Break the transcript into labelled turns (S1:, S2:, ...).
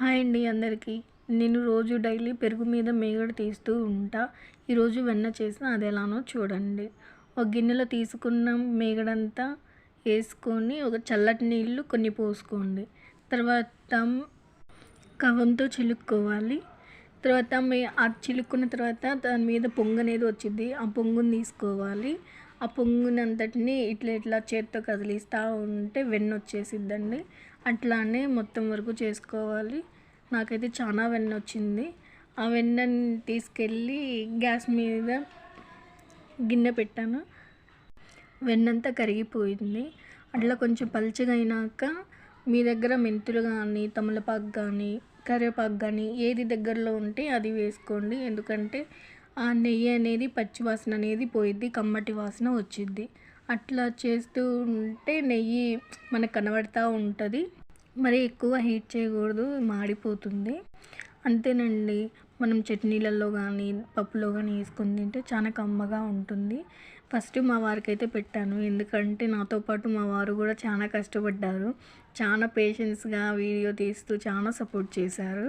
S1: Hi అండి అందరికీ. నేను రోజు డైలీ పెరుగు మీద మేగడ తీస్తూ ఉంటా. ఈరోజు వెన్న చేసిన అది ఎలానో చూడండి. ఒక గిన్నెలో తీసుకున్న మేగడంతా వేసుకొని ఒక చల్లటి నీళ్ళు కొన్ని పోసుకోండి. తర్వాత కవంతో చిలుక్కోవాలి. తర్వాత మీ ఆ చిలుక్కున్న తర్వాత దాని మీద పొంగు అనేది వచ్చింది ఆ పొంగుని తీసుకోవాలి. ఆ పొంగుని అంతటిని ఇట్లా ఇట్లా చేత్తో కదిలిస్తూ ఉంటే వెన్న వచ్చేసిద్దండి. అట్లానే మొత్తం వరకు చేసుకోవాలి. నాకైతే చాలా వెన్న వచ్చింది. ఆ వెన్నని తీసుకెళ్ళి గ్యాస్ మీద గిన్నె పెట్టాను. వెన్నంతా కరిగిపోయింది. అట్లా కొంచెం పలుచగా అయినాక మీ దగ్గర మెంతులు కానీ తమలపాకు కానీ కరివేపాకు కానీ ఏది దగ్గరలో ఉంటే అది వేసుకోండి. ఎందుకంటే ఆ నెయ్యి అనేది పచ్చి వాసన అనేది పోయిద్ది కమ్మటి వాసన వచ్చిద్ది. అట్లా చేస్తూ ఉంటే నెయ్యి మనకు కనబడతా ఉంటుంది. మరి ఎక్కువ హీట్ చేయకూడదు మాడిపోతుంది. అంతేనండి. మనం చట్నీలలో కానీ పప్పులో కానీ వేసుకొని తింటే చాలా కమ్మగా ఉంటుంది. ఫస్ట్ మా వారికి అయితే పెట్టాను. ఎందుకంటే నాతో పాటు మా వారు కూడా చాలా కష్టపడ్డారు. చాలా పేషెన్స్గా వీడియో తీస్తూ చాలా సపోర్ట్ చేశారు.